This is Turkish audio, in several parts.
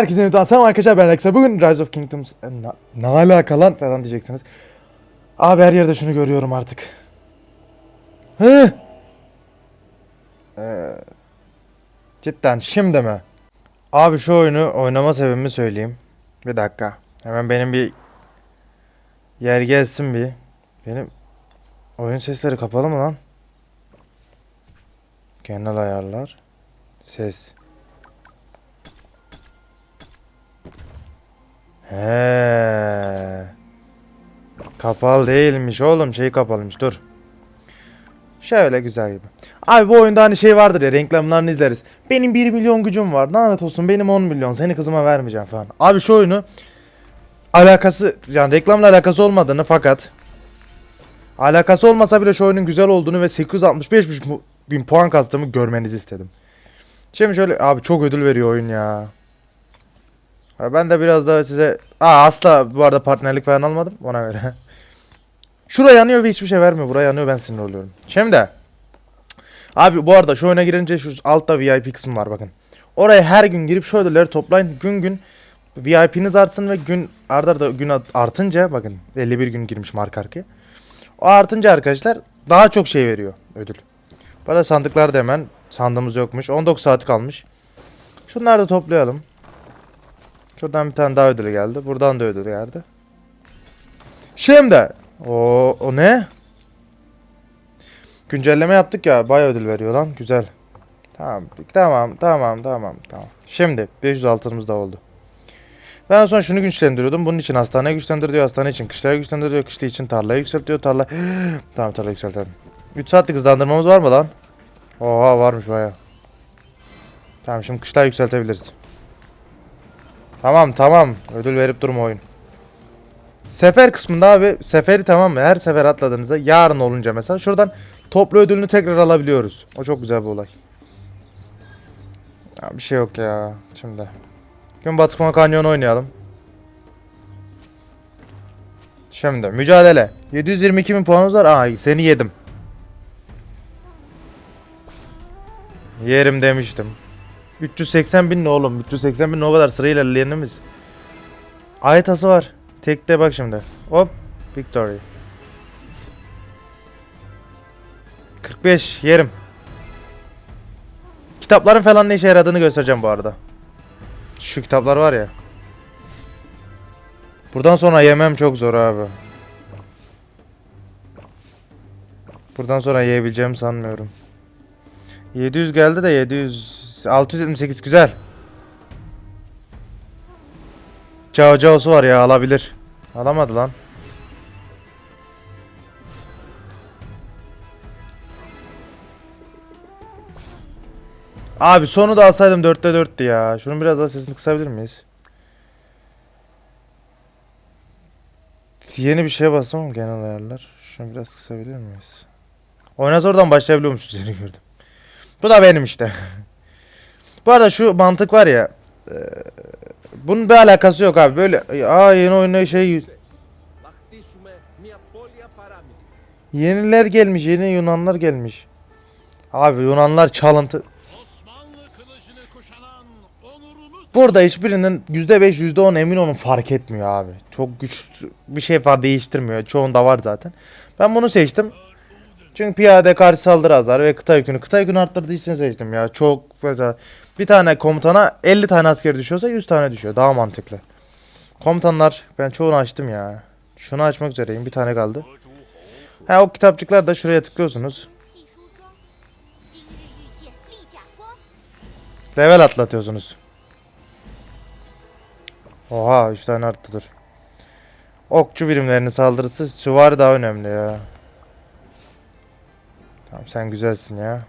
Herkese merhaba. Selam arkadaşlar ben Alexa. Bugün Rise of Kingdoms ne, ne alaka lan falan diyeceksiniz. Abi her yerde şunu görüyorum artık. Hı? Ee, cidden şimdi mi? Abi şu oyunu oynama sebebimi söyleyeyim. Bir dakika. Hemen benim bir yer gelsin bir. Benim oyun sesleri kapalı mı lan? Genel ayarlar. Ses. He. Kapalı değilmiş oğlum şey kapalıymış dur. Şöyle güzel gibi. Abi bu oyunda hani şey vardır ya reklamlarını izleriz. Benim 1 milyon gücüm var. Lanet olsun benim 10 milyon. Seni kızıma vermeyeceğim falan. Abi şu oyunu alakası yani reklamla alakası olmadığını fakat alakası olmasa bile şu oyunun güzel olduğunu ve 865 bin- puan kastığımı görmenizi istedim. Şimdi şöyle abi çok ödül veriyor oyun ya. Ben de biraz daha size... Aa asla bu arada partnerlik falan almadım ona göre. Şuraya yanıyor ve hiçbir şey vermiyor. Buraya yanıyor ben sinir oluyorum. Şimdi. Abi bu arada şu oyuna girince şu altta VIP kısmı var bakın. Oraya her gün girip şu ödülleri toplayın. Gün gün VIP'niz artsın ve gün arda arda gün artınca bakın 51 gün girmiş marka arkaya. O artınca arkadaşlar daha çok şey veriyor ödül. Arada sandıklar da hemen sandığımız yokmuş. 19 saat kalmış. Şunları da toplayalım. Şuradan bir tane daha ödül geldi. Buradan da ödül geldi. Şimdi. O, o ne? Güncelleme yaptık ya. Bayağı ödül veriyor lan. Güzel. Tamam. Tamam. Tamam. Tamam. Tamam. Şimdi 500 altınımız da oldu. Ben en son şunu güçlendiriyordum. Bunun için hastane güçlendiriyor. Hastane için kışlaya güçlendiriyor. Kışla için tarlayı yükseltiyor. Tarla... tamam tarla yükseltelim. 3 saatlik hızlandırmamız var mı lan? Oha varmış bayağı. Tamam şimdi kışlaya yükseltebiliriz. Tamam tamam. Ödül verip durma oyun. Sefer kısmında abi seferi tamam mı? Her sefer atladığınızda yarın olunca mesela şuradan toplu ödülünü tekrar alabiliyoruz. O çok güzel bir olay. Ya bir şey yok ya şimdi. Gün batma kanyonu oynayalım. Şimdi mücadele. 722 bin puanımız var. Aa seni yedim. Yerim demiştim. 380 bin ne oğlum? 380 bin ne o kadar sırayla ilerleyenimiz. Ayetası var. Tekte bak şimdi. Hop. Victory. 45 yerim. Kitapların falan ne işe yaradığını göstereceğim bu arada. Şu kitaplar var ya. Buradan sonra yemem çok zor abi. Buradan sonra yiyebileceğimi sanmıyorum. 700 geldi de 700 678 güzel. Cao Cao'su var ya alabilir. Alamadı lan. Abi sonu da alsaydım 4'te 4'tü ya. Şunun biraz daha sesini kısabilir miyiz? Yeni bir şeye bastım ama genel ayarlar. Şunu biraz kısabilir miyiz? Oynaz oradan başlayabiliyor musun seni gördüm. Bu da benim işte. Bu arada şu mantık var ya. E, bunun bir alakası yok abi. Böyle aa yeni oyuna şey Yeniler gelmiş, yeni Yunanlar gelmiş. Abi Yunanlar çalıntı. Burada hiçbirinin %5 %10 emin olun fark etmiyor abi. Çok güçlü bir şey var değiştirmiyor. Çoğunda var zaten. Ben bunu seçtim. Çünkü piyade karşı saldırı azar ve kıta yükünü. Kıta yükünü arttırdığı için seçtim ya. Çok mesela bir tane komutana 50 tane asker düşüyorsa 100 tane düşüyor. Daha mantıklı. Komutanlar ben çoğunu açtım ya. Şunu açmak üzereyim. Bir tane kaldı. Ha o kitapçıklar da şuraya tıklıyorsunuz. Level atlatıyorsunuz. Oha 3 tane arttı dur. Okçu birimlerinin saldırısı süvari daha önemli ya. Tamam sen güzelsin ya.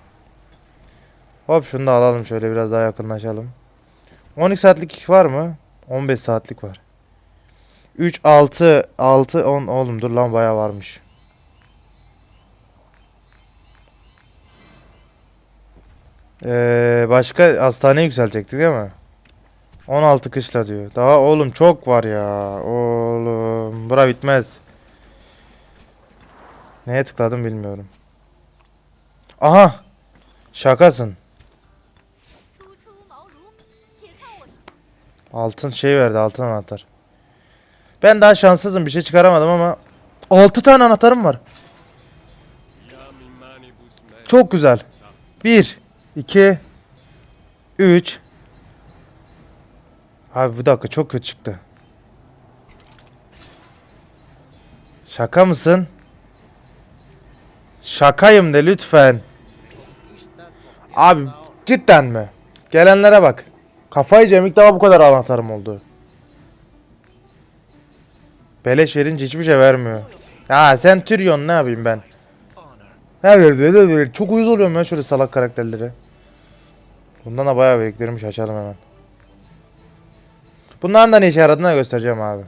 Hop şunu da alalım şöyle biraz daha yakınlaşalım. 12 saatlik var mı? 15 saatlik var. 3, 6, 6, 10 oğlum dur lan bayağı varmış. Ee, başka hastane yükselecektik değil mi? 16 kışla diyor. Daha oğlum çok var ya. Oğlum bura bitmez. Neye tıkladım bilmiyorum. Aha. Şakasın. Altın şey verdi altın anahtar. Ben daha şanssızım bir şey çıkaramadım ama 6 tane anahtarım var. Çok güzel. 1 2 3 Abi bu dakika çok kötü çıktı. Şaka mısın? Şakayım de lütfen. Abi cidden mi? Gelenlere bak. Kafayı yiyeceğim ilk bu kadar anahtarım oldu. Beleş verince hiçbir şey vermiyor. Ha sen Tyrion ne yapayım ben? Ne verdi? Çok uyuz oluyorum ya şöyle salak karakterlere. Bundan da bayağı biriktirmiş açalım hemen. Bunların da ne işe yaradığını göstereceğim abi.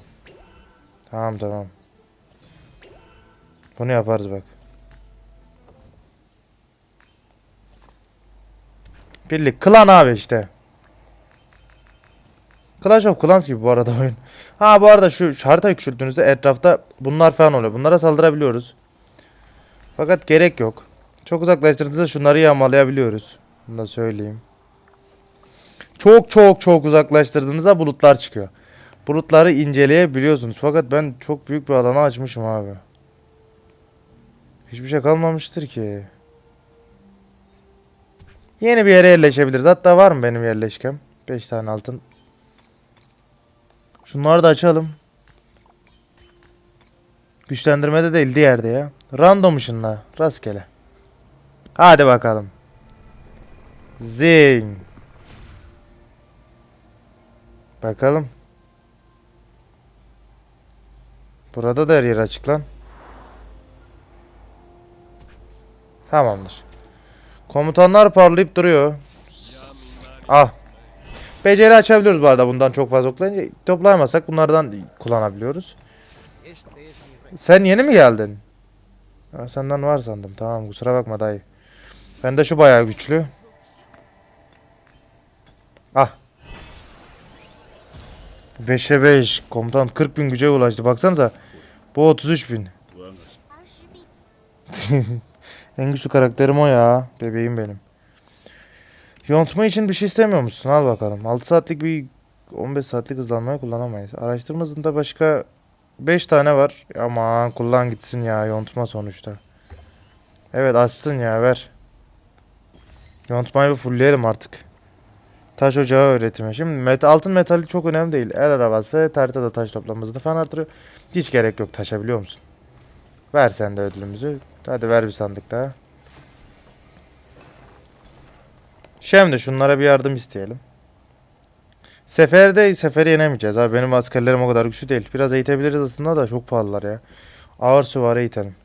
Tamam tamam. Bunu yaparız bak. Birlik klan abi işte. Clash of Clans gibi bu arada oyun. Ha bu arada şu, şu haritayı küçülttüğünüzde etrafta bunlar falan oluyor. Bunlara saldırabiliyoruz. Fakat gerek yok. Çok uzaklaştırdığınızda şunları yağmalayabiliyoruz. Bunu da söyleyeyim. Çok çok çok uzaklaştırdığınızda bulutlar çıkıyor. Bulutları inceleyebiliyorsunuz. Fakat ben çok büyük bir alana açmışım abi. Hiçbir şey kalmamıştır ki. Yeni bir yere yerleşebiliriz. Hatta var mı benim yerleşkem? 5 tane altın. Şunları da açalım. Güçlendirmede değil diğerde ya. Random ışınla. Rastgele. Hadi bakalım. Zing. Bakalım. Burada da her yer açık lan. Tamamdır. Komutanlar parlayıp duruyor. Ah. Beceri açabiliyoruz bu arada bundan çok fazla toplayınca. Toplayamazsak bunlardan kullanabiliyoruz. Sen yeni mi geldin? Ha, senden var sandım. Tamam kusura bakma dayı. Ben de şu bayağı güçlü. Ah. 5'e 5. Komutan 40 bin güce ulaştı. Baksanıza. Bu 33 bin. En güçlü karakterim o ya. Bebeğim benim. Yontma için bir şey istemiyor musun? Al bakalım. 6 saatlik bir 15 saatlik hızlanmayı kullanamayız. Araştırma hızında başka 5 tane var. Aman kullan gitsin ya yontma sonuçta. Evet açsın ya ver. Yontmayı bir fullleyelim artık. Taş ocağı öğretimi. Şimdi met altın metali çok önemli değil. El arabası tartada taş toplamasını falan artırıyor. Hiç gerek yok taşa biliyor musun? Ver sen de ödülümüzü. Hadi ver bir sandık daha. Şimdi şunlara bir yardım isteyelim. Seferde seferi yenemeyeceğiz abi. Benim askerlerim o kadar güçlü değil. Biraz eğitebiliriz aslında da çok pahalılar ya. Ağır süvari eğitelim.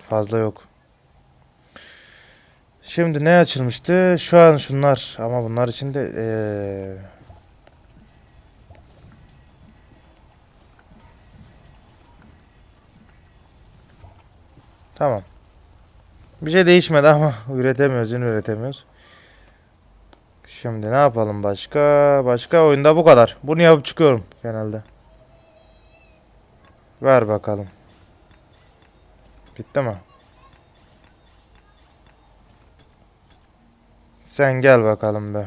Fazla yok. Şimdi ne açılmıştı? Şu an şunlar. Ama bunlar için de eee, Tamam. Bir şey değişmedi ama üretemiyoruz, yine üretemiyoruz. Şimdi ne yapalım başka? Başka oyunda bu kadar. Bunu yapıp çıkıyorum genelde. Ver bakalım. Bitti mi? Sen gel bakalım be.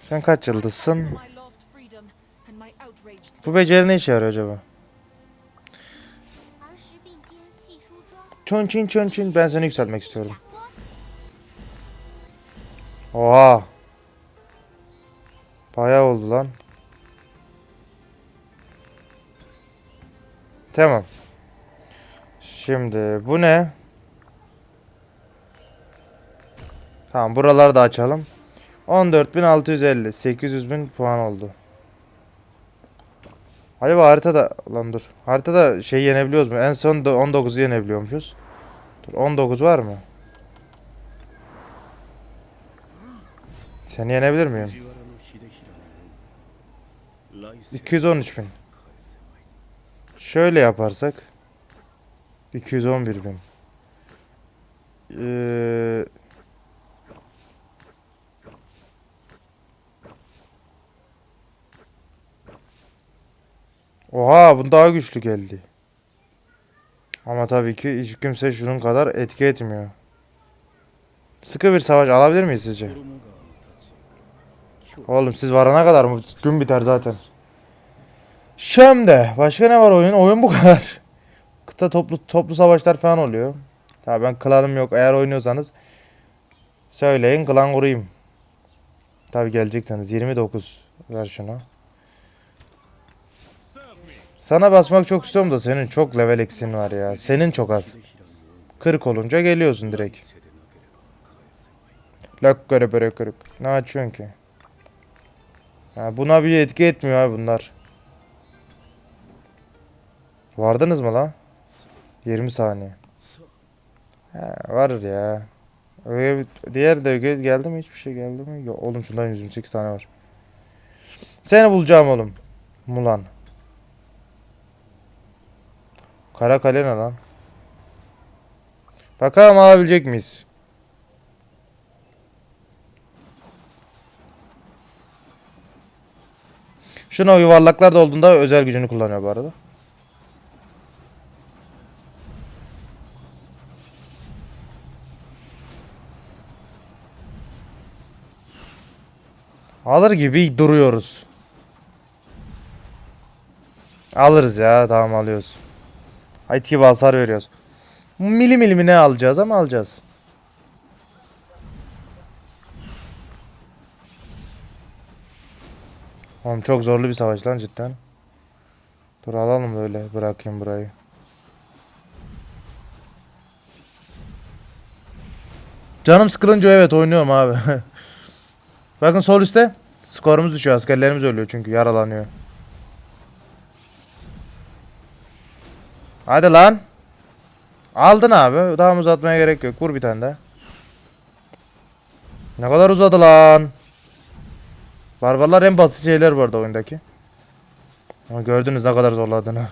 Sen kaç yıldızsın? Bu beceri ne işe yarıyor acaba? 妆，Çon çin çon çin ben seni yükseltmek istiyorum. 火 Oha. Bayağı oldu lan. Tamam. Şimdi bu ne? Tamam buraları da açalım. 14.650 800.000 puan oldu. Acaba haritada lan dur. Haritada şey yenebiliyoruz mu? En son da 19'u yenebiliyormuşuz. Dur 19 var mı? Seni yenebilir miyim? 213 bin. Şöyle yaparsak 211 bin. Ee, Oha bu daha güçlü geldi. Ama tabii ki hiç kimse şunun kadar etki etmiyor. Sıkı bir savaş alabilir miyiz sizce? Oğlum siz varana kadar mı? Gün biter zaten. Şimdi başka ne var oyun? Oyun bu kadar. Kıta toplu toplu savaşlar falan oluyor. Tabii ben klanım yok. Eğer oynuyorsanız söyleyin klan kurayım. Tabii gelecekseniz 29 ver şunu. Sana basmak çok istiyorum da senin çok level eksin var ya. Senin çok az. 40 olunca geliyorsun direkt. Lak böyle kırık. Ne açıyorsun ki? Ha, buna bir etki etmiyor abi bunlar. Vardınız mı lan? 20 saniye. Ha, varır ya. Öyle bir- diğer de gel- geldi mi? Hiçbir şey geldi mi? Yok, oğlum şundan 128 tane var. Seni bulacağım oğlum. Mulan. Kara kale ne lan? Bakalım alabilecek miyiz? Şuna yuvarlaklar da olduğunda özel gücünü kullanıyor bu arada. Alır gibi duruyoruz. Alırız ya tamam alıyoruz. Ait gibi veriyoruz. Mili milimi ne alacağız ama alacağız. Oğlum çok zorlu bir savaş lan cidden. Dur alalım böyle bırakayım burayı. Canım sıkılınca evet oynuyorum abi. Bakın sol üstte skorumuz düşüyor. Askerlerimiz ölüyor çünkü yaralanıyor. Hadi lan. Aldın abi. Daha uzatmaya gerek yok. Vur bir tane daha. Ne kadar uzadı lan. Barbarlar en basit şeyler bu arada oyundaki. Ama gördünüz ne kadar zorladığını.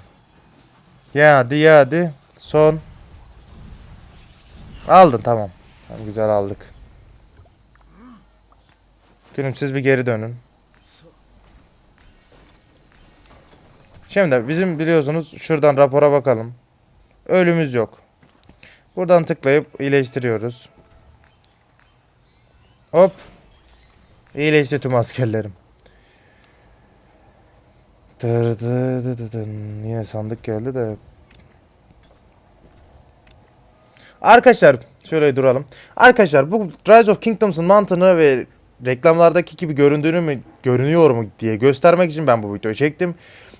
Ya hadi ya hadi. Son. Aldın tamam. Tamam güzel aldık. Gülüm siz bir geri dönün. Şimdi bizim biliyorsunuz şuradan rapora bakalım. Ölümüz yok. Buradan tıklayıp iyileştiriyoruz. Hop. İyileşti tüm askerlerim. Yine sandık geldi de. Arkadaşlar şöyle duralım. Arkadaşlar bu Rise of Kingdoms'ın mantığını ve reklamlardaki gibi göründüğünü mü görünüyor mu diye göstermek için ben bu videoyu çektim.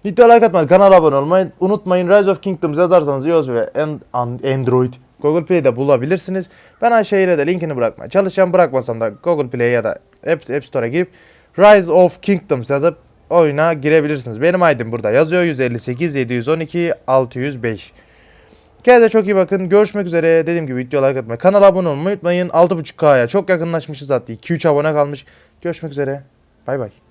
Videoya like atmayı, kanala abone olmayı unutmayın. Rise of Kingdoms yazarsanız iOS ve An- An- Android Google Play'de bulabilirsiniz. Ben aşağıya da linkini bırakmaya çalışacağım. Bırakmasam da Google Play ya da App, App Store'a girip Rise of Kingdoms yazıp oyuna girebilirsiniz. Benim ID'm burada yazıyor. 158 712 605. Kendinize çok iyi bakın. Görüşmek üzere. Dediğim gibi videoya like atmayı, kanala abone olmayı unutmayın. 6.5K'ya çok yakınlaşmışız zaten. 2-3 abone kalmış. Görüşmek üzere. Bay bay.